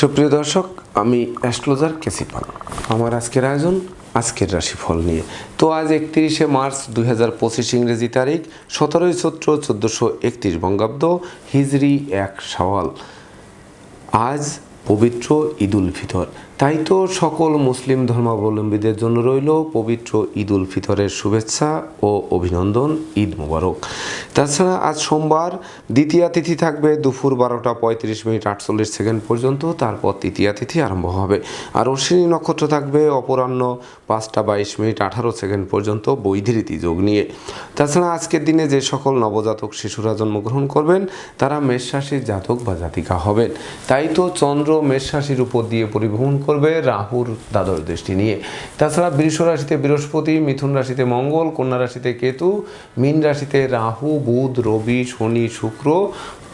সুপ্রিয় দর্শক, আমি অ্যাস্ট্রোলজার কেসিপাল আমার আজকের আয়োজন আজকের রাশিফল নিয়ে। তো আজ একত্রিশে মার্চ দুই হাজার পঁচিশ ইংরেজি তারিখ, সতেরোই চৈত্র চোদ্দোশো একত্রিশ বঙ্গাব্দ হিজড়ি এক সওয়াল। আজ পবিত্র ঈদুল ফিতর। তাই তো সকল মুসলিম ধর্মাবলম্বীদের জন্য রইল পবিত্র ঈদ উল ফিতরের শুভেচ্ছা ও অভিনন্দন, ঈদ মোবারক। তাছাড়া আজ সোমবার দ্বিতীয়া তিথি থাকবে, দুপুর বারোটা পঁয়ত্রিশ মিনিট আটচল্লিশ সেকেন্ড পর্যন্ত, তারপর তৃতীয়া তিথি আরম্ভ হবে। আর অশ্বিনী নক্ষত্র থাকবে অপরাহ্ন পাঁচটা বাইশ মিনিট আঠারো সেকেন্ড পর্যন্ত বৈধৃতি যোগ নিয়ে। তাছাড়া আজকের দিনে যে সকল নবজাতক শিশুরা জন্মগ্রহণ করবেন, তারা মেষ জাতক বা জাতিকা হবেন। তাই তো চন্দ্র মেষ উপর দিয়ে পরিভ্রমণ করবে রাহুর দ্বাদশ দৃষ্টি নিয়ে। তাছাড়া বৃষ রাশিতে বৃহস্পতি, মিথুন রাশিতে মঙ্গল, কন্যা রাশিতে কেতু, মীন রাশিতে রাহু, বুধ, রবি, শনি, শুক্র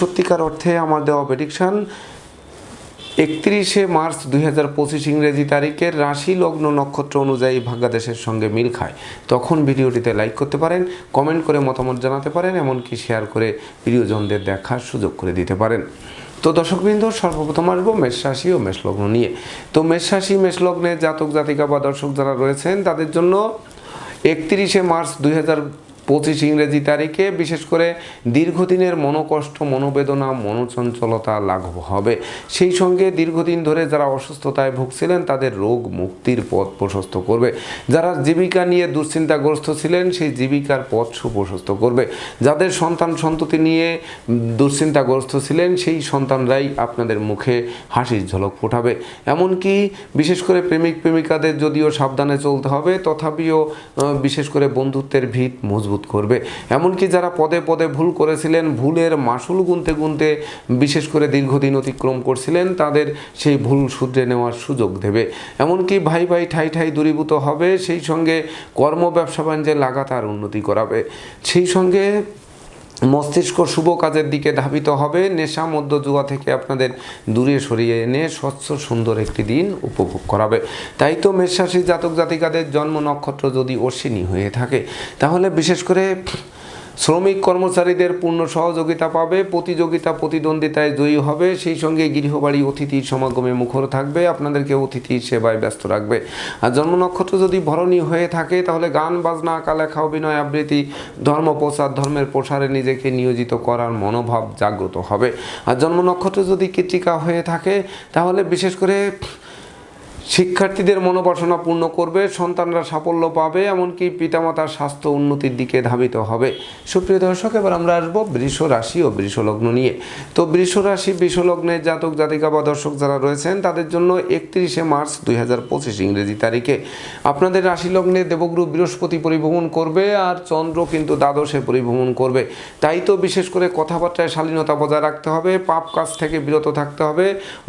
সত্যিকার অর্থে আমার দেওয়া প্রেডিকশান একত্রিশে মার্চ দুই হাজার পঁচিশ ইংরেজি তারিখের রাশি লগ্ন নক্ষত্র অনুযায়ী ভাগ্যাদেশের সঙ্গে মিল খায়। তখন ভিডিওটিতে লাইক করতে পারেন কমেন্ট করে মতামত জানাতে পারেন, এমনকি শেয়ার করে প্রিয়জনদের দেখার সুযোগ করে দিতে পারেন। তো দর্শকবৃন্দ, সর্বপ্রথম আসব মেষ রাশি ও মেষলগ্ন নিয়ে। তো মেষ রাশি, মেষ জাতক জাতিকা বা দর্শক যারা রয়েছেন, তাদের জন্য একত্রিশে মার্চ দুই হাজার পঁচিশ ইংরেজি তারিখে বিশেষ করে দীর্ঘদিনের মনোকষ্ট, মনোবেদনা, মনোচঞ্চলতা লাঘব হবে। সেই সঙ্গে দীর্ঘদিন ধরে যারা অসুস্থতায় ভুগছিলেন, তাদের রোগ মুক্তির পথ প্রশস্ত করবে। যারা জীবিকা নিয়ে দুশ্চিন্তাগ্রস্ত ছিলেন, সেই জীবিকার পথ সুপ্রশস্ত করবে। যাদের সন্তান সন্ততি নিয়ে দুশ্চিন্তাগ্রস্ত ছিলেন, সেই সন্তানরাই আপনাদের মুখে হাসির ঝলক ফোটাবে। এমনকি বিশেষ করে প্রেমিক প্রেমিকাদের যদিও সাবধানে চলতে হবে, তথাপিও বিশেষ করে বন্ধুত্বের ভিত মজবুত করবে। এমনকি যারা পদে পদে ভুল করেছিলেন, ভুলের মাসুল গুনতে গুনতে বিশেষ করে দীর্ঘদিন অতিক্রম করছিলেন, তাদের সেই ভুল শুধরে নেওয়ার সুযোগ দেবে। এমনকি ভাই ভাই ঠাই ঠাই দূরীভূত হবে, সেই সঙ্গে কর্ম ব্যবসা বাণিজ্যে লাগাতার উন্নতি করাবে। সেই সঙ্গে মস্তিষ্ক শুভ কাজের দিকে ধাবিত হবে। নেশা মধ্য জুয়া থেকে আপনাদের দূরে সরিয়ে এনে স্বচ্ছ, সুন্দর একটি দিন উপভোগ করাবে। তাই তো মেষরাশি জাতক জাতিকাদের জন্ম নক্ষত্র যদি অশ্বিনী হয়ে থাকে, তাহলে বিশেষ করে শ্রমিক কর্মচারীদের পূর্ণ সহযোগিতা পাবে, প্রতিযোগিতা প্রতিদ্বন্দ্বিতায় জয়ী হবে, সেই সঙ্গে গৃহবাড়ি অতিথির সমাগমে মুখর থাকবে আপনাদেরকে অতিথির সেবায় ব্যস্ত রাখবে। আর জন্ম নক্ষত্র যদি ভরণী হয়ে থাকে, তাহলে গান, বাজনা আঁকা লেখা অভিনয় আবৃত্তি ধর্ম প্রচার ধর্মের প্রসারে নিজেকে নিয়োজিত করার মনোভাব জাগ্রত হবে। আর জন্ম নক্ষত্র যদি কৃতিকা হয়ে থাকে, তাহলে বিশেষ করে শিক্ষার্থীদের মনোবাসনা পূর্ণ করবে, সন্তানরা সাফল্য পাবে, এমনকি পিতামাতার স্বাস্থ্য উন্নতির দিকে ধাবিত হবে। সুপ্রিয় দর্শক, এবার আমরা আসব বৃষ রাশি ও বৃষলগ্ন নিয়ে। তো বৃষ রাশি, বৃষ লগ্নের জাতক, জাতিকা বা দর্শক যারা রয়েছেন, তাদের জন্য একত্রিশে মার্চ দুই হাজার পঁচিশ ইংরেজি তারিখে। আপনাদের রাশি লগ্নে দেবগুরু বৃহস্পতি পরিভ্রমণ করবে আর চন্দ্র কিন্তু দ্বাদশে পরিভ্রমণ করবে। তাই তো বিশেষ করে কথাবার্তায় শালীনতা বজায় রাখতে হবে, পাপ কাজ থেকে বিরত থাকতে হবে,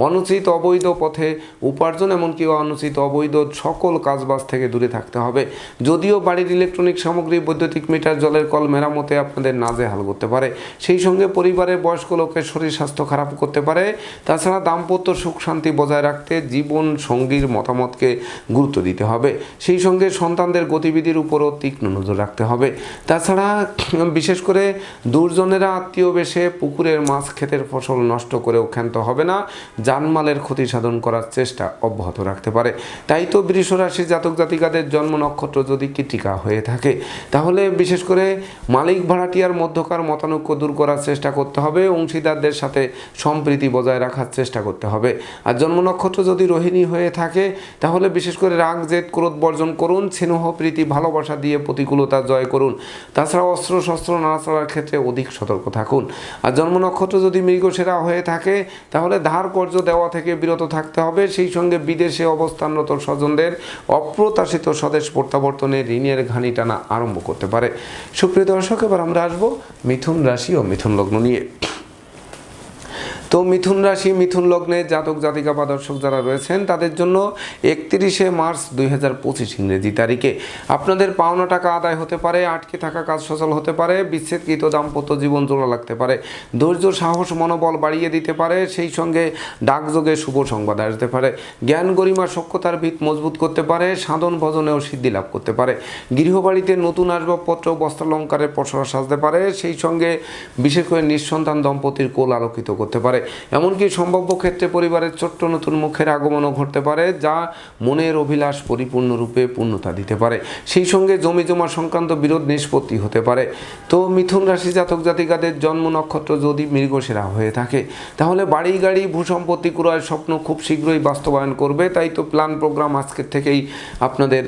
অনুচিত অবৈধ পথে উপার্জন, এমনকি অনুচিত, অবৈধ সকল কাজবাজ থেকে দূরে থাকতে হবে। যদিও বাড়ির ইলেকট্রনিক সামগ্রী, বৈদ্যুতিক মিটার, জলের কল মেরামতে আপনাদের নাজে হাল করতে পারে। সেই সঙ্গে পরিবারের বয়স্ক লোকের শরীর স্বাস্থ্য খারাপ করতে পারে। তাছাড়া দাম্পত্য সুখ শান্তি বজায় রাখতে জীবন সঙ্গীর মতামতকে গুরুত্ব দিতে হবে। সেই সঙ্গে সন্তানদের গতিবিধির উপরও তীক্ষ্ণ নজর রাখতে হবে। তাছাড়া বিশেষ করে দুর্জনেরা আত্মীয় বেশে পুকুরের মাছ, ক্ষেতের ফসল নষ্ট করেও ক্ষান্ত হবে না। জানমালের ক্ষতি সাধন করার চেষ্টা অব্যাহত রাখতে পারে। তাই তো বৃষ রাশি জাতক জাতিকাদের জন্ম নক্ষত্র যদি কৃতিকা হয়ে থাকে, তাহলে বিশেষ করে মালিক ভাড়াটিয়ার মধ্যকার মতানৈক্য দূর করার চেষ্টা করতে হবে, অংশীদারদের সাথে সম্প্রীতি বজায় রাখার চেষ্টা করতে হবে। আর জন্ম নক্ষত্র যদি রোহিণী হয়ে থাকে, তাহলে বিশেষ করে রাগ, জেদ, ক্রোধ বর্জন করুন, স্নেহ, প্রীতি, ভালোবাসা দিয়ে প্রতিকূলতা জয় করুন। তাছাড়া অস্ত্র, শস্ত্র নাড়াচাড়ার ক্ষেত্রে অধিক সতর্ক থাকুন। আর জন্ম নক্ষত্র যদি মৃগসেরা হয়ে থাকে, তাহলে ধার কর্য দেওয়া থেকে বিরত থাকতে হবে, সেই সঙ্গে বিদেশে অবস্থানরত স্বজনদের অপ্রত্যাশিত স্বদেশ প্রত্যাবর্তনে ঋণের ঘানি টানা আরম্ভ করতে পারে। সুপ্রিয় দর্শক, এবার আমরা আসব মিথুন রাশি ও মিথুন লগ্ন নিয়ে। তো মিথুন রাশি, মিথুন লগ্নে জাতক, জাতিকা বা দর্শক যারা রয়েছেন, তাদের জন্য একত্রিশে মার্চ দুই হাজার পঁচিশ ইংরেজি তারিখে। আপনাদের পাওনা টাকা আদায় হতে পারে, আটকে থাকা কাজ সচল হতে পারে, বিচ্ছেদকৃত দাম্পত্য জীবন জোড়া লাগতে পারে, ধৈর্য, সাহস, মনোবল বাড়িয়ে দিতে পারে, সেই সঙ্গে ডাকযোগে শুভ সংবাদ আসতে পারে, জ্ঞান গরিমা সক্ষতার ভিত মজবুত করতে পারে, সাধন ভজনেও সিদ্ধি লাভ করতে পারে, গৃহবাড়িতে নতুন আসবাবপত্র, বস্ত্রালঙ্কারের পসরা সাজতে পারে, সেই সঙ্গে বিশেষ করে নিঃসন্তান দম্পতির কোল আলোকিত করতে পারে এমনকি সম্ভাব্য ক্ষেত্রে পরিবারের ছোট্ট নতুন মুখের আগমনও ঘটতে পারে, যা মনের অভিলাষ পরিপূর্ণরূপে পূর্ণতা দিতে পারে। সেই সঙ্গে জমি জমা সংক্রান্ত বিরোধ নিষ্পত্তি হতে পারে। তো মিথুন রাশি জাতক জাতিকাদের জন্ম নক্ষত্র যদি মৃগসেরা হয়ে থাকে, তাহলে বাড়ি, গাড়ি, ভূসম্পত্তি ক্রয়ের স্বপ্ন খুব শীঘ্রই বাস্তবায়ন করবে, তাই তো প্ল্যান প্রোগ্রাম আজকের থেকেই আপনাদের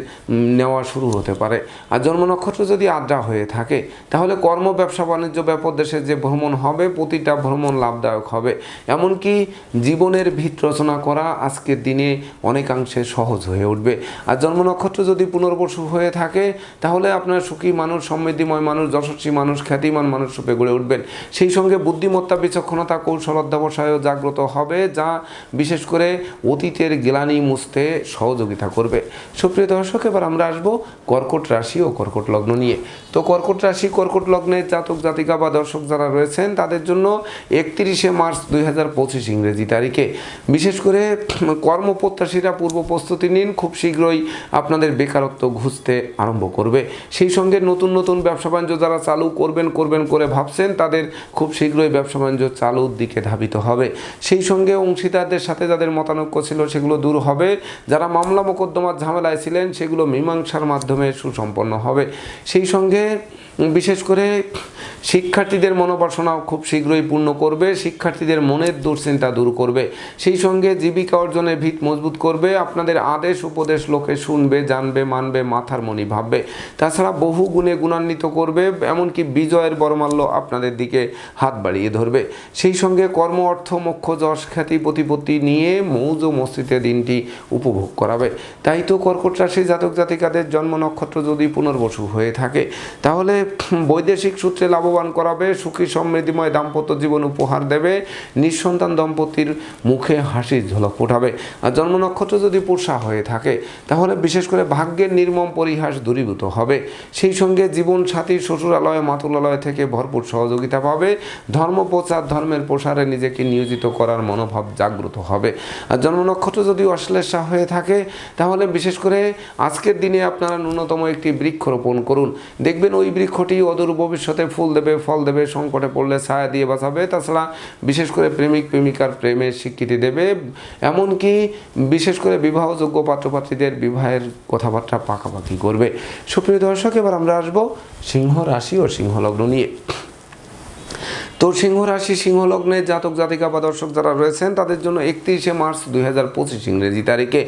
নেওয়া শুরু হতে পারে। আর জন্ম নক্ষত্র যদি আড্ডা হয়ে থাকে, তাহলে কর্ম, ব্যবসা, বাণিজ্য, ব্যাপক দেশে যে ভ্রমণ হবে, প্রতিটা ভ্রমণ লাভদায়ক হবে। এমনকি জীবনের ভিত রচনা করা আজকের দিনে অনেকাংশে সহজ হয়ে উঠবে। আর জন্ম নক্ষত্র যদি পুনর্বসু হয়ে থাকে, তাহলে আপনার সুখী মানুষ, সমৃদ্ধিময় মানুষ, যশস্বী মানুষ, খ্যাতিমান মানুষ রূপে গড়ে উঠবেন। সেই সঙ্গে বুদ্ধিমত্তা, বিচক্ষণতা কৌশল অধ্যাবসায়ও জাগ্রত হবে, যা বিশেষ করে অতীতের গ্লানি মুছতে সহযোগিতা করবে। সুপ্রিয় দর্শক, এবার আমরা আসব কর্কট রাশি ও কর্কট লগ্ন নিয়ে। তো কর্কট রাশি, কর্কট লগ্নের জাতক জাতিকা বা দর্শক যারা রয়েছেন, তাদের জন্য একত্রিশে মার্চ দুই হাজার পঁচিশ ইংরেজি তারিখে। বিশেষ করে কর্মপ্রত্যাশীরা পূর্ব প্রস্তুতি নিন, খুব শীঘ্রই আপনাদের বেকারত্ব ঘুষতে আরম্ভ করবে। সেই সঙ্গে নতুন নতুন ব্যবসা বাণিজ্য যারা চালু করবেন করবেন করে ভাবছেন, তাদের খুব শীঘ্রই ব্যবসা বাণিজ্য চালুর দিকে ধাবিত হবে। সেই সঙ্গে অংশীদারদের সাথে যাদের মতানৈক্য ছিল, সেগুলো দূর হবে। যারা মামলা মোকদ্দমার ঝামেলায় ছিলেন, সেগুলো মীমাংসার মাধ্যমে সুসম্পন্ন হবে। সেই সঙ্গে বিশেষ করে শিক্ষার্থীদের মনোবাসনাও খুব শীঘ্রই পূর্ণ করবে, শিক্ষার্থীদের মনের দুশ্চিন্তা দূর করবে। সেই সঙ্গে জীবিকা অর্জনের ভিত মজবুত করবে, আপনাদের আদেশ উপদেশ লোকে শুনবে, জানবে, মানবে, মাথার মনি ভাববে। তাছাড়া বহু গুণে গুণান্বিত করবে, এমনকি বিজয়ের বরমাল্য আপনাদের দিকে হাত বাড়িয়ে ধরবে। সেই সঙ্গে কর্ম, অর্থ, মোক্ষ, যশ, খ্যাতি, প্রতিপত্তি নিয়ে মৌজ ও মস্তিতে দিনটি উপভোগ করাবে। তাই তো কর্কট রাশি জাতক জাতিকাদের জন্ম নক্ষত্র যদি পুনর্বসু হয়ে থাকে, তাহলে বৈদেশিক সূত্রে লাভবান করাবে, সুখী সমৃদ্ধিময় দাম্পত্য জীবন উপহার দেবে, নিঃসন্তান দম্পতির মুখে হাসির ঝলক ফোটাবে। আর জন্ম নক্ষত্র যদি পুষা হয়ে থাকে, তাহলে বিশেষ করে ভাগ্যের নির্মম পরিহাস দূরীভূত হবে। সেই সঙ্গে জীবন সাথীর শ্বশুরালয়, মাতুলালয় থেকে ভরপুর সহযোগিতা পাবে। ধর্ম প্রচার, ধর্মের প্রসারে নিজেকে নিয়োজিত করার মনোভাব জাগ্রত হবে। আর জন্ম নক্ষত্র যদি অশ্লেষা হয়ে থাকে, তাহলে বিশেষ করে আজকের দিনে আপনারা ন্যূনতম একটি বৃক্ষ রোপণ করুন। দেখবেন ওই বৃক্ষটি অদূর ভবিষ্যতে ফুল দেবে, ফল দেবে, সংকটে পড়লে ছায়া দিয়ে বাঁচাবে। তাছাড়া বিশেষ করে প্রেমিক, প্রেমিকার প্রেমের স্বীকৃতি দেবে। এমনকি বিশেষ করে বিবাহযোগ্য পাত্রপাত্রীদের বিবাহের কথাবার্তা পাকাপাকি করবে। সুপ্রিয় দর্শক, এবার আমরা আসব সিংহ রাশি ও সিংহলগ্ন নিয়ে। তো সিংহ রাশি, সিংহ লগ্নের জাতক, জাতিকা বা দর্শক যারা রয়েছেন, তাদের জন্য একত্রিশে মার্চ দুই হাজার পঁচিশ ইংরেজি তারিখে।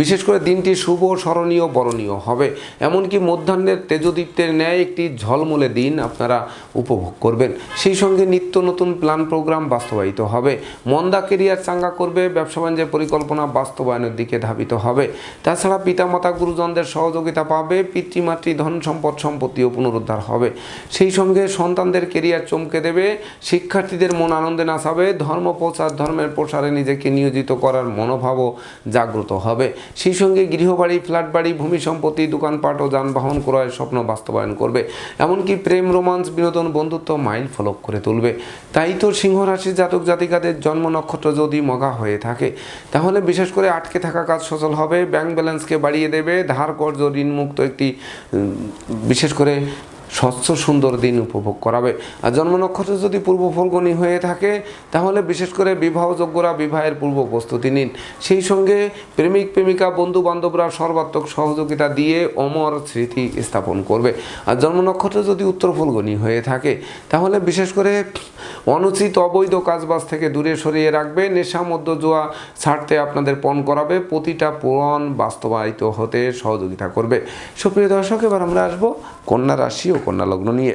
বিশেষ করে দিনটি শুভ, স্মরণীয়, বরণীয় হবে। এমনকি মধ্যাহ্নের তেজদীপ্তের ন্যায় একটি ঝলমলে দিন আপনারা উপভোগ করবেন। সেই সঙ্গে নিত্য নতুন প্ল্যান প্রোগ্রাম বাস্তবায়িত হবে। মন্দা কেরিয়ার চাঙ্গা করবে, ব্যবসা বাণিজ্যের পরিকল্পনা বাস্তবায়নের দিকে ধাবিত হবে। তাছাড়া পিতামাতা, গুরুজনদের সহযোগিতা পাবে, পিতৃমাতৃ ধন সম্পদ সম্পত্তিও পুনরুদ্ধার হবে। সেই সঙ্গে সন্তানদের কেরিয়ার চমকে দেবে শিক্ষার্থীদের মন আনন্দে নাচাবে ধর্ম প্রচার, ধর্মের প্রসারে নিজেকে নিয়োজিত করার মনোভাবও জাগ্রত হবে। সেই সঙ্গে গৃহবাড়ি ফ্ল্যাট বাড়ি ভূমি সম্পত্তি, দোকানপাট ও যানবাহন ক্রয়ের স্বপ্ন বাস্তবায়ন করবে। এমনকি প্রেম, রোমান্স, বিনোদন, বন্ধুত্ব মাইল ফলক করে তুলবে। তাই তো সিংহ রাশির জাতক জাতিকাদের জন্ম নক্ষত্র যদি মগা হয়ে থাকে, তাহলে বিশেষ করে আটকে থাকা কাজ সচল হবে। ব্যাংক ব্যালেন্সকে বাড়িয়ে দেবে। ধার কর্জ ঋণমুক্ত একটি বিশেষ করে স্বচ্ছ সুন্দর দিন উপভোগ করাবে। আর জন্ম নক্ষত্র যদি পূর্ব ফলগণী হয়ে থাকে, তাহলে বিশেষ করে বিবাহযোগ্যরা বিবাহের পূর্ব প্রস্তুতি নিন। সেই সঙ্গে প্রেমিক, প্রেমিকা বন্ধু বান্ধবরা সর্বাত্মক সহযোগিতা দিয়ে অমর স্মৃতি স্থাপন করবে। আর জন্ম নক্ষত্র যদি উত্তর ফলগণী হয়ে থাকে, তাহলে বিশেষ করে অনুচিত অবৈধ কাজবাজ থেকে দূরে সরিয়ে রাখবে, নেশা মধ্য জোয়া ছাড়তে আপনাদের পণ করাবে, প্রতিটা পণ বাস্তবায়িত হতে সহযোগিতা করবে। সুপ্রিয় দর্শক, এবার আমরা আসব কন্যা রাশি ও কন্যা লগ্ন নিয়ে।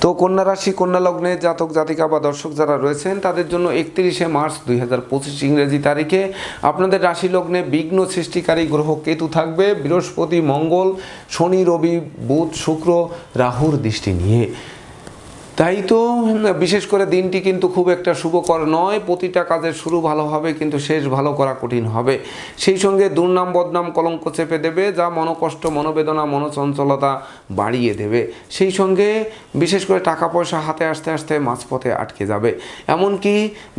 তো কন্যা রাশি, কন্যা লগ্নে জাতক, জাতিকা বা দর্শক যারা রয়েছেন, তাদের জন্য একত্রিশে মার্চ দুই হাজার পঁচিশ ইংরেজি তারিখে আপনাদের রাশি লগ্নে বিঘ্ন সৃষ্টিকারী গ্রহ কেতু থাকবে। বৃহস্পতি, মঙ্গল, শনি, রবি, বুধ, শুক্র, রাহুর দৃষ্টি নিয়ে। তাই তো, বিশেষ করে দিনটি কিন্তু খুব একটা শুভকর নয়। প্রতিটা কাজের শুরু ভালো হবে, কিন্তু শেষ ভালো করা কঠিন হবে। সেই সঙ্গে দুর্নাম, বদনাম, কলঙ্ক চেপে দেবে, যা মনোকষ্ট, মনোবেদনা, মনোচঞ্চলতা বাড়িয়ে দেবে। সেই সঙ্গে বিশেষ করে টাকা পয়সা হাতে আসতে আসতে মাঝপথে আটকে যাবে। এমনকি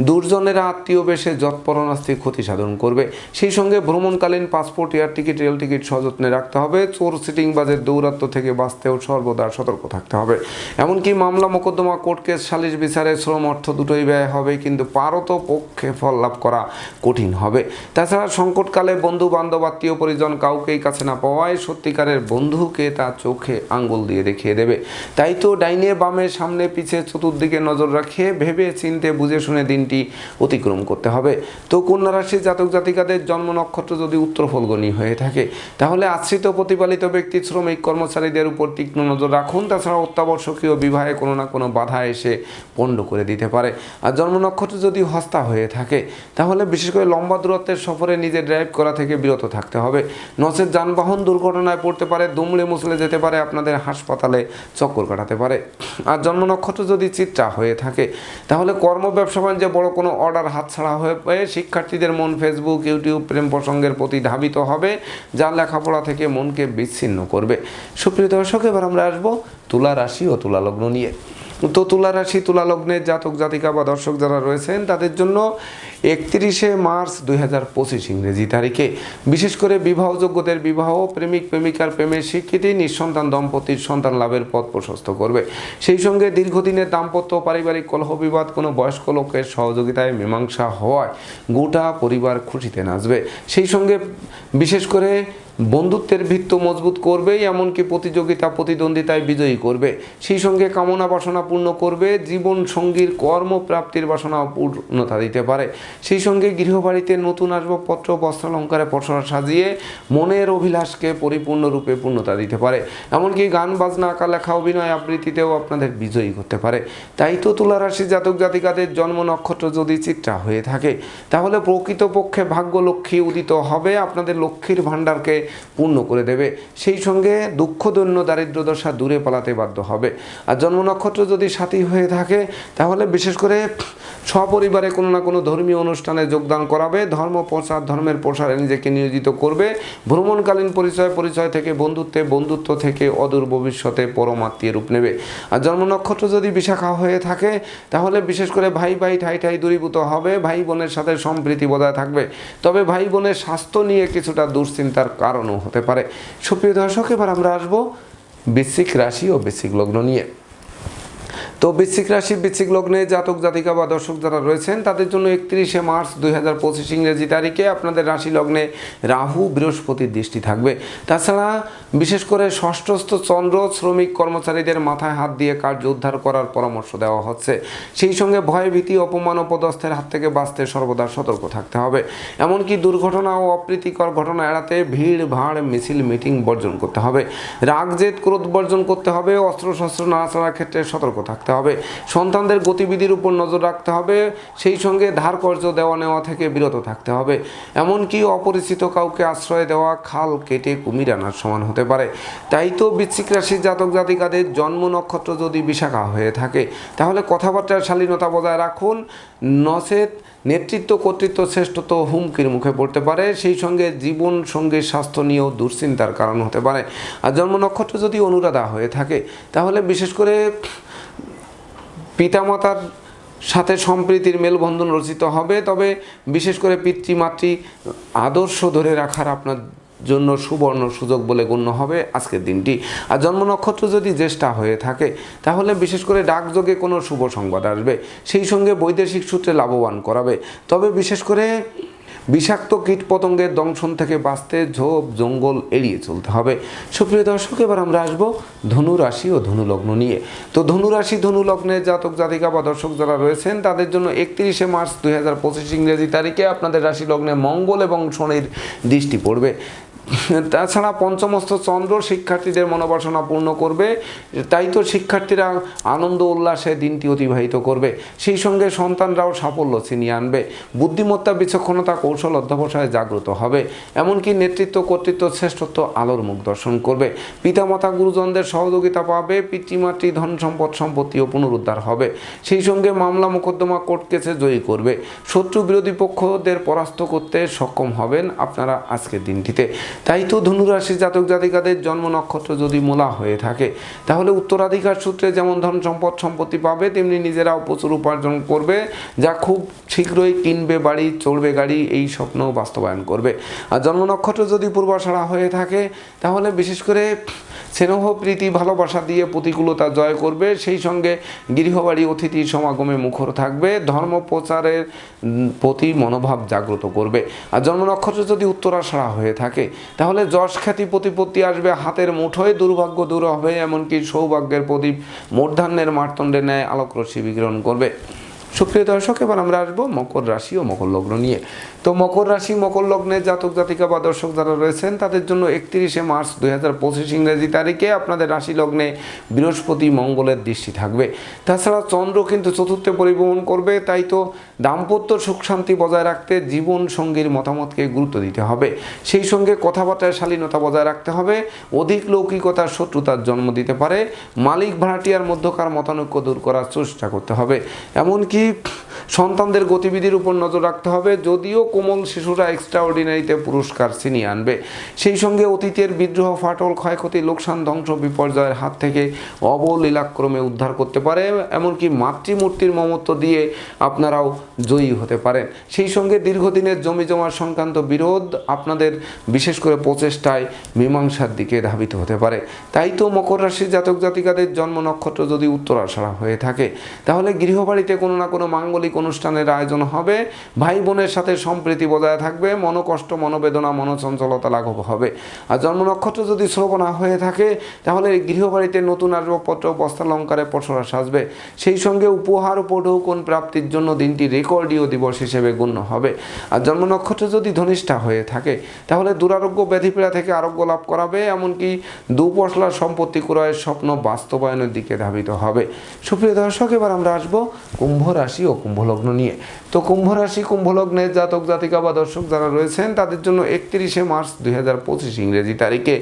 দুর্জনেরা আত্মীয় বেশে যৎপরণাস্তি ক্ষতি সাধন করবে। সেই সঙ্গে ভ্রমণকালীন passport, air ticket, rail ticket সযত্নে রাখতে হবে। চোর, সিটিং বাজের দৌরাত্ম থেকে বাঁচতেও সর্বদা সতর্ক থাকতে হবে। এমনকি মামলা মোকদ্দমা কোর্ট কেস সালিশ বিচারে শ্রম অর্থ দুটোই ব্যয় হবে, কিন্তু পারত পক্ষে ফল লাভ করা কঠিন হবে। তাছাড়া সংকটকালে বন্ধু বান্ধব আত্মীয় পরিজন কাউকেই কাছে না পাওয়ায় সত্যিকারের বন্ধুকে তার চোখে আঙ্গুল দিয়ে দেখিয়ে দেবে। তাই তো ডাইনে বামে সামনে পিছে চতুর্দিকে নজর রাখিয়ে ভেবে চিনতে বুঝে শুনে দিনটি অতিক্রম করতে হবে। তো কন্যা রাশির জাতক জাতিকাদের জন্ম নক্ষত্র যদি উত্তর ফলগণী হয়ে থাকে, তাহলে আশ্রিত প্রতিপালিত ব্যক্তি, শ্রমিক কর্মচারীদের উপর তীক্ষ্ণ নজর রাখুন। তাছাড়া অত্যাবশ্যকীয় বিবাহে কোনো না কোনো বাধা এসে পণ্ড করে দিতে পারে। আর জন্ম নক্ষত্র যদি হস্তা হয়ে থাকে, তাহলে বিশেষ করে লম্বা দূরত্বের সফরে নিজে ড্রাইভ করা থেকে বিরত থাকতে হবে। নচেত যানবাহন দুর্ঘটনায় পড়তে পারে, দুমড়ে মুসলে যেতে পারে, আপনাদের হাসপাতালে চক্কর কাটাতে পারে। আর জন্ম নক্ষত্র যদি চিত্রা হয়ে থাকে, তাহলে কর্ম, ব্যবসা বাণিজ্যে বড় কোনো অর্ডার হাতছাড়া হয়ে শিক্ষার্থীদের মন ফেসবুক ইউটিউব প্রেম প্রসঙ্গের প্রতি ধাবিত হবে, যা লেখাপড়া থেকে মনকে বিচ্ছিন্ন করবে। সুপ্রিয় দর্শক, এবার আমরা আসব তুলা রাশি ও তুলা লগ্ন নিয়ে। তো তুলা রাশি, তুলা লগ্নের জাতক, জাতিকা বা দর্শক যারা রয়েছেন, তাদের জন্য একত্রিশে মার্চ দুই হাজার পঁচিশ ইংরেজি তারিখে। বিশেষ করে বিবাহযোগ্যদের বিবাহ, প্রেমিক, প্রেমিকার প্রেমের স্বীকৃতি, নিঃসন্তান, দম্পতির সন্তান লাভের পথ প্রশস্ত করবে। সেই সঙ্গে দীর্ঘদিনের দাম্পত্য পারিবারিক কলহ বিবাদ, কোনো বয়স্ক লোকের সহযোগিতায় মীমাংসা হওয়ায় গোটা পরিবার খুশিতে নাচবে। সেই সঙ্গে বিশেষ করে বন্ধুত্বের ভিত্ত মজবুত করবেই, এমনকি প্রতিযোগিতা, প্রতিদ্বন্দ্বিতায় বিজয়ী করবে। সেই সঙ্গে কামনা বাসনা পূর্ণ করবে, জীবন সঙ্গীর কর্মপ্রাপ্তির বাসনা পূর্ণতা দিতে পারে। সেই সঙ্গে গৃহবাড়িতে নতুন আসবাবপত্র, বস্ত্রালঙ্কারে পসরা সাজিয়ে মনের অভিলাষকে পরিপূর্ণরূপে পূর্ণতা দিতে পারে। এমনকি গান, বাজনা, আঁকা, লেখা, অভিনয় আবৃত্তিতেও আপনাদের বিজয়ী করতে পারে। তাই তো তুলা রাশি জাতক জাতিকাদের জন্ম নক্ষত্র যদি চিত্রা হয়ে থাকে, তাহলে প্রকৃতপক্ষে ভাগ্য লক্ষ্মী উদিত হবে। আপনাদের লক্ষ্মীর ভাণ্ডারকে পূর্ণ করে দেবে। সেই সঙ্গে দুঃখ, দৈন্য, দারিদ্র দশা দূরে পালাতে বাধ্য হবে। আর জন্ম নক্ষত্র যদি সাথী হয়ে থাকে, তাহলে বিশেষ করে সপরিবারে কোনো না কোনো ধর্মীয় অনুষ্ঠানে যোগদান করাবে। ধর্ম প্রচার ধর্মের প্রসারে নিজেকে নিয়োজিত করবে। ভ্রমণকালীন পরিচয় পরিচয় থেকে বন্ধুত্বে, বন্ধুত্ব থেকে অদূর ভবিষ্যতে পরমাত্মীয় রূপ নেবে। আর জন্ম নক্ষত্র যদি বিশাখা হয়ে থাকে, তাহলে বিশেষ করে ভাই ভাই, ঠাই ঠাই দূরীভূত হবে। ভাই বোনের সাথে সম্প্রীতি বজায় থাকবে। তবে ভাই বোনের স্বাস্থ্য নিয়ে কিছুটা দুশ্চিন্তার কারণও হতে পারে। সুপ্রিয় দর্শক এবার আমরা আসব বেসিক রাশি ও বেসিক লগ্ন নিয়ে। তো বৃশ্চিক রাশি, বৃশ্চিক লগ্নে জাতক, জাতিকা বা দর্শক যারা রয়েছেন, তাদের জন্য একত্রিশে মার্চ দুই হাজার পঁচিশ ইংরেজি তারিখে আপনাদের রাশি লগ্নে রাহু, বৃহস্পতির দৃষ্টি থাকবে। তাছাড়া বিশেষ করে ষষ্ঠস্থ চন্দ্র শ্রমিক কর্মচারীদের মাথায় হাত দিয়ে কার্য উদ্ধার করার পরামর্শ দেওয়া হচ্ছে। সেই সঙ্গে ভয়, ভীতি, অপমান অপদস্থের হাত থেকে বাঁচতে সর্বদা সতর্ক থাকতে হবে। এমনকি দুর্ঘটনা ও অপ্রীতিকর ঘটনা এড়াতে ভিড়, ভাড়, মিছিল, মিটিং বর্জন করতে হবে। রাগ জেদ ক্রোধ বর্জন করতে হবে অস্ত্র অস্ত্রশস্ত্র নাড়াচাড়ার ক্ষেত্রে সতর্ক থাকতে হবে। সন্তানদের গতিবিধির উপর নজর রাখতে হবে। সেই সঙ্গে ধার কর্য দেওয়া নেওয়া থেকে বিরত থাকতে হবে। এমনকি অপরিচিত কাউকে আশ্রয় দেওয়া, খাল কেটে কুমির আনার সমান হতে পারে। তাই তো বৃশ্চিক রাশির জাতক জাতিকাদের জন্ম নক্ষত্র যদি বিশাখা হয়ে থাকে, তাহলে কথাবার্তার শালীনতা বজায় রাখুন। নচেত নেতৃত্ব কর্তৃত্ব শ্রেষ্ঠত্ব হুমকির মুখে পড়তে পারে। সেই সঙ্গে জীবন সঙ্গে স্বাস্থ্য নিয়েও দুশ্চিন্তার কারণ হতে পারে। আর জন্ম নক্ষত্র যদি অনুরাধা হয়ে থাকে, তাহলে বিশেষ করে পিতামাতার সাথে সম্প্রীতির মেলবন্ধন রচিত হবে, তবে বিশেষ করে পিতৃমাতৃ আদর্শ ধরে রাখার আপনার জন্য সুবর্ণ সুযোগ বলে গণ্য হবে আজকের দিনটি। আর জন্ম নক্ষত্র যদি জ্যেষ্ঠা হয়ে থাকে, তাহলে বিশেষ করে ডাকযোগে কোনো শুভ সংবাদ আসবে। সেই সঙ্গে বৈদেশিক সূত্রে লাভবান করাবে। তবে বিশেষ করে বিষাক্ত কীটপতঙ্গের দংশন থেকে বাঁচতে ঝোপ, জঙ্গল এড়িয়ে চলতে হবে। সুপ্রিয় দর্শক, এবার আমরা আসব ধনু রাশি ও ধনুলগ্ন নিয়ে। তো ধনু রাশি জাতক, জাতিকা বা দর্শক যারা রয়েছেন, তাদের জন্য একত্রিশে মার্চ দুই হাজার পঁচিশ ইংরেজি তারিখে আপনাদের রাশি লগ্নে মঙ্গল এবং শনির দৃষ্টি পড়বে। তাছাড়া পঞ্চমস্ত চন্দ্র শিক্ষার্থীদের মনোবাসনা পূর্ণ করবে। তাই তো শিক্ষার্থীরা আনন্দ উল্লাসে দিনটি অতিবাহিত করবে। সেই সঙ্গে সন্তানরাও সাফল্য ছিনিয়ে আনবে। বুদ্ধিমত্তা, বিচক্ষণতা, কৌশল অধ্যবসায় জাগ্রত হবে। এমনকি নেতৃত্ব, কর্তৃত্ব, শ্রেষ্ঠত্ব আলোর মুখ দর্শন করবে। পিতামাতা, গুরুজনদের সহযোগিতা পাবে। পিতৃমাতৃ ধন সম্পদ, সম্পত্তিও পুনরুদ্ধার হবে। সেই সঙ্গে মামলা মোকদ্দমা কোর্ট কেসে জয়ী করবে। শত্রু বিরোধী পক্ষদের পরাস্ত করতে সক্ষম হবেন আপনারা আজকের দিনটিতে। তাই তো ধনুরাশি জাতক জাতিকাদের জন্ম নক্ষত্র যদি মোলা হয়ে থাকে, তাহলে উত্তরাধিকার সূত্রে যেমন ধন সম্পদ সম্পত্তি পাবে, তেমনি নিজেরাও প্রচুর উপার্জন করবে, যা খুব শীঘ্রই কিনবে, বাড়ি চলবে গাড়ি, এই স্বপ্ন বাস্তবায়ন করবে। আর জন্ম নক্ষত্র যদি পূর্বাশারা হয়ে থাকে, তাহলে বিশেষ করে স্নেহ, প্রীতি, ভালোবাসা দিয়ে প্রতিকূলতা জয় করবে। সেই সঙ্গে গৃহবাড়ি, অতিথি, সমাগমে মুখর থাকবে। ধর্ম প্রচারের প্রতি মনোভাব জাগ্রত করবে। আর জন্ম নক্ষত্র যদি উত্তরাশাড়া হয়ে থাকে তাহলে যশ খ্যাতি প্রতিপত্তি আসবে হাতের মুঠোয়, দুর্ভাগ্য দূর হবে, এমনকি সৌভাগ্যের প্রদীপ মূর্ধান্যের মার্তণ্ডে ন্যায় আলোক রশ্মি বিকিরণ করবে। সুপ্রিয় দর্শক, এবার আমরা আসব মকর রাশি ও মকর লগ্ন নিয়ে। তো মকর রাশি, মকর লগ্নের জাতক, জাতিকা বা দর্শক যারা রয়েছেন, তাদের জন্য একত্রিশে মার্চ দুই হাজার পঁচিশ ইংরেজি তারিখে আপনাদের রাশি লগ্নে বৃহস্পতি মঙ্গলের দৃষ্টি থাকবে। তাছাড়া চন্দ্র কিন্তু চতুর্থে পরিবহন করবে, তাই তো দাম্পত্য সুখ শান্তি বজায় রাখতে জীবন সঙ্গীর মতামতকে গুরুত্ব দিতে হবে। সেই সঙ্গে কথাবার্তায় শালীনতা বজায় রাখতে হবে, অধিক লৌকিকতার শত্রুতার জন্ম দিতে পারে, মালিক ভাড়াটিয়ার মধ্যকার মতানৈক্য দূর করার চেষ্টা করতে হবে। এমনকি keep সন্তানদের গতিবিধির উপর নজর রাখতে হবে, যদিও কোমল শিশুরা এক্সট্রা অর্ডিনারিতে পুরস্কার ছিনিয়ে আনবে। সেই সঙ্গে অতীতের বিদ্রোহ, ফাটল, ক্ষয়ক্ষতি, লোকসান, ধ্বংস, বিপর্যয়ের হাত থেকে অবলীলাক্রমে উদ্ধার করতে পারে, এমনকি মাতৃমূর্তির মমত্ব দিয়ে আপনারাও জয়ী হতে পারেন। সেই সঙ্গে দীর্ঘদিনের জমি জমা সংক্রান্ত বিরোধ আপনাদের বিশেষ করে প্রচেষ্টায় মীমাংসার দিকে ধাবিত হতে পারে। তাই তো মকর রাশির জাতক জাতিকাদের জন্ম নক্ষত্র যদি উত্তরাষাঢ়া হয়ে থাকে, তাহলে গৃহবাড়িতে কোনো না কোনো মাঙ্গলিক অনুষ্ঠানের আয়োজন হবে। ভাই বোনের সাথে সম্প্রীতি বজায় থাকবে। মনোকষ্ট, মনোবেদনা, মনোচঞ্চলতা লাঘব হবে। আর জন্ম নক্ষত্র যদি শ্রবণা হয়ে থাকে, তাহলে গৃহবাড়িতে নতুন আসবাবপত্র, বস্ত্রালঙ্কারে পসরা সাজবে। সেই সঙ্গে উপহার উপঢৌকন প্রাপ্তির জন্য দিনটি রেকর্ডীয় দিবস হিসেবে গণ্য হবে। আর জন্ম নক্ষত্র যদি ধনিষ্ঠা হয়ে থাকে, তাহলে দুরারোগ্য ব্যাধিপীড়া থেকে আরোগ্য লাভ করাবে। এমনকি দুপশলার সম্পত্তি ক্রয়ের স্বপ্ন বাস্তবায়নের দিকে ধাবিত হবে। সুপ্রিয় দর্শক, এবার আমরা আসব কুম্ভ রাশি ও কুম্ভ লগ্ন নিয়ে। তো কুম্ভ রাশি, কুম্ভ লগ্নের জাতক, জাতিকা বা দর্শক যারা রয়েছেন, তাদের জন্য একত্রিশে মার্চ দুই হাজার পঁচিশ ইংরেজি তারিখে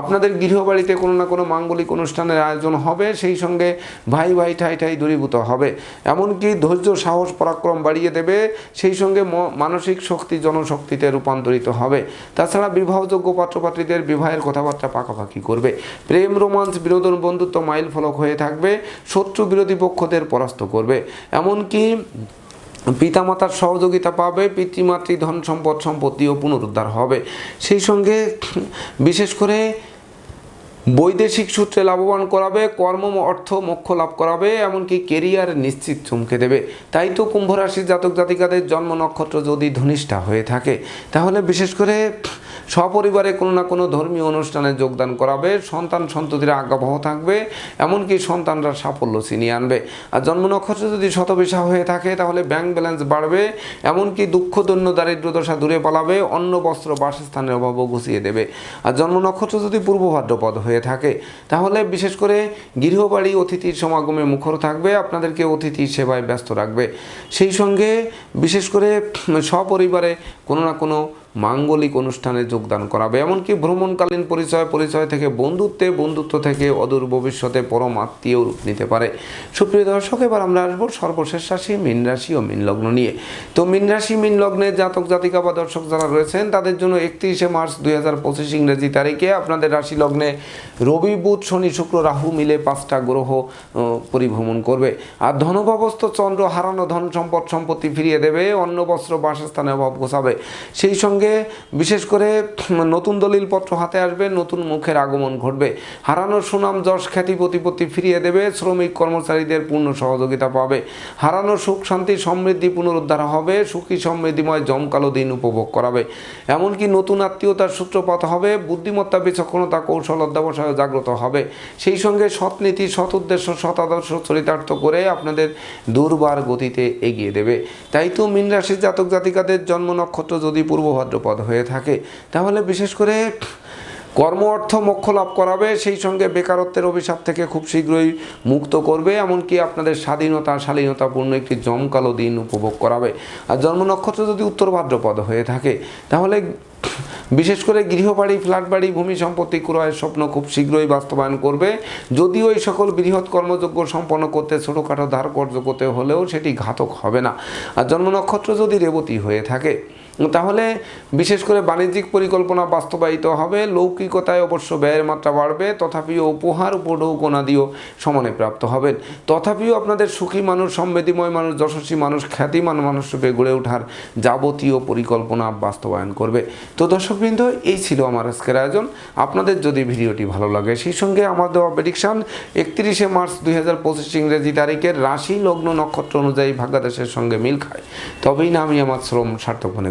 আপনাদের গৃহবাড়িতে কোনো না কোনো মাঙ্গলিক অনুষ্ঠানের আয়োজন হবে, সেই সঙ্গে ভাই ভাই, ঠাই ঠাই দূরীভূত হবে। এমনকি ধৈর্য, সাহস, পরাক্রম বাড়িয়ে দেবে, সেই সঙ্গে মানসিক শক্তি, জনশক্তিতে রূপান্তরিত হবে। তাছাড়া বিবাহযোগ্য পাত্রপাত্রীদের বিবাহের কথাবার্তা পাকাপাকি করবে। প্রেম রোমান্স বিনোদন, বন্ধুত্ব মাইল ফলক হয়ে থাকবে, শত্রু বিরোধী পক্ষদের পরাস্ত করবে। এমনকি পিতামাতার সহযোগিতা পাবে, পিতৃমাতৃ ধন সম্পদ সম্পত্তিও পুনরুদ্ধার হবে। সেই সঙ্গে বিশেষ করে বৈদেশিক সূত্রে লাভবান করাবে, কর্ম, অর্থ মোক্ষ লাভ করাবে, এমনকি কেরিয়ার নিশ্চিত চমকে দেবে। তাই তো কুম্ভরাশির জাতক জাতিকাদের জন্ম নক্ষত্র যদি ধনিষ্ঠা হয়ে থাকে, তাহলে বিশেষ করে সপরিবারে কোনো না কোনো ধর্মীয় অনুষ্ঠানে যোগদান করাবে, সন্তান সন্ততিরা আজ্ঞাবহ থাকবে, এমনকি সন্তানরা সাফল্য ছিনিয়ে আনবে। আর জন্ম নক্ষত্র যদি শতবিশা হয়ে থাকে, তাহলে ব্যাংক ব্যালেন্স বাড়বে, এমনকি দুঃখ দৈন্য দারিদ্র দশা দূরে পালাবে, অন্ন, বস্ত্র, বাসস্থানের অভাবও ঘুষিয়ে দেবে। আর জন্ম নক্ষত্র যদি পূর্ব ভাদ্রপদ হয়ে থাকে, তাহলে বিশেষ করে গৃহবাড়ি, অতিথির সমাগমে মুখর থাকবে, আপনাদেরকে অতিথি সেবায় ব্যস্ত রাখবে। সেই সঙ্গে বিশেষ করে সপরিবারে কোনো না কোনো মাঙ্গলিক অনুষ্ঠানে যোগদান করাবে। এমনকি ভ্রমণকালীন পরিচয় পরিচয় থেকে বন্ধুত্বে, বন্ধুত্ব থেকে অদূর ভবিষ্যতে পরম আত্মীয় রূপ নিতে পারে। সুপ্রিয় দর্শক, এবার আমরা আসব সর্বশেষ রাশি, মীন রাশি ও মীন লগ্ন নিয়ে। তো মীন রাশি, মীন লগ্নের জাতক, জাতিকা বা দর্শক যারা রয়েছেন, তাদের জন্য একত্রিশে মার্চ দুই হাজার পঁচিশ ইংরেজি তারিখে আপনাদের রাশি লগ্নে রবি, বুধ, শনি, শুক্র, রাহু মিলে পাঁচটা গ্রহ পরিভ্রমণ করবে। আর ধনভাবস্থ চন্দ্র হারানো ধন সম্পদ, সম্পত্তি ফিরিয়ে দেবে, অন্ন, বস্ত্র বাসস্থানে অভাব গোছাবে। সেই সঙ্গে বিশেষ করে নতুন দলিলপত্র হাতে আসবে, নতুন মুখের আগমন ঘটবে। হারানো সুনাম যশ খ্যাতি প্রতিপত্তি ফিরিয়ে দেবে, শ্রমিক কর্মচারীদের পূর্ণ সহযোগিতা পাবে। হারানো সুখ, শান্তি, সমৃদ্ধি পুনরুদ্ধার হবে, সুখী, সমৃদ্ধিময়, জমকালো দিন উপভোগ করাবে। এমনকি নতুন আত্মীয়তার সূত্রপাত হবে, বুদ্ধিমত্তা, বিচক্ষণতা, কৌশল, অধ্যাবসায় জাগ্রত হবে। সেই সঙ্গে সৎনীতি সৎ উদ্দেশ্য, সৎ আদর্শ চরিতার্থ করে আপনাদের দুর্বার গতিতে এগিয়ে দেবে। তাই তো মীন রাশির জাতক জাতিকাদের জন্ম নক্ষত্র যদি পূর্ব ভাদ্রপদ হয়ে থাকে। তাহলে বিশেষ করে কর্ম অর্থ মোক্ষ লাভ করাবে, সেই সঙ্গে বেকারত্বের অভিশাপ থেকে খুব শীঘ্রই মুক্ত করবে, এমনকি আপনাদের স্বাধীনতা, শালীনতাপূর্ণ একটি জমকালো দিন উপভোগ করাবে। আর জন্ম নক্ষত্র যদি উত্তর ভাদ্রপদ হয়ে থাকে, তাহলে বিশেষ করে গৃহবাড়ি ফ্ল্যাট বাড়ি ভূমি সম্পত্তি ক্রয়ের স্বপ্ন খুব শীঘ্রই বাস্তবায়ন করবে। যদিও এই সকল বৃহৎ কর্মযোগ্য সম্পন্ন করতে ছোটোখাটো ধার করতে হলেও সেটি ঘাতক হবে না। আর জন্ম নক্ষত্র যদি রেবতী হয়ে থাকে তাহলে বিশেষ করে বাণিজ্যিক পরিকল্পনা বাস্তবায়িত হবে, লৌকিকতায় অবশ্য ব্যয়ের মাত্রা বাড়বে, তথাপিও উপহার উপঢৌকনাদিও সমানে প্রাপ্ত হবেন। তথাপিও আপনাদের সুখী মানুষ, সমৃদ্ধিময় মানুষ, যশস্বী মানুষ, খ্যাতিমান মানুষ রূপে গড়ে ওঠার যাবতীয় পরিকল্পনা বাস্তবায়ন করবে। তো দর্শকবৃন্দ, এই ছিল আমার আজকের আয়োজন। আপনাদের যদি ভিডিওটি ভালো লাগে, সেই সঙ্গে আমার দেওয়া প্রেডিকশান একত্রিশে মার্চ দুই হাজার পঁচিশ ইংরেজি তারিখের রাশি লগ্ন নক্ষত্র অনুযায়ী ভাগ্যাদেশের সঙ্গে মিল খায়। তবেই না, আমি আমার শ্রম সার্থক মনে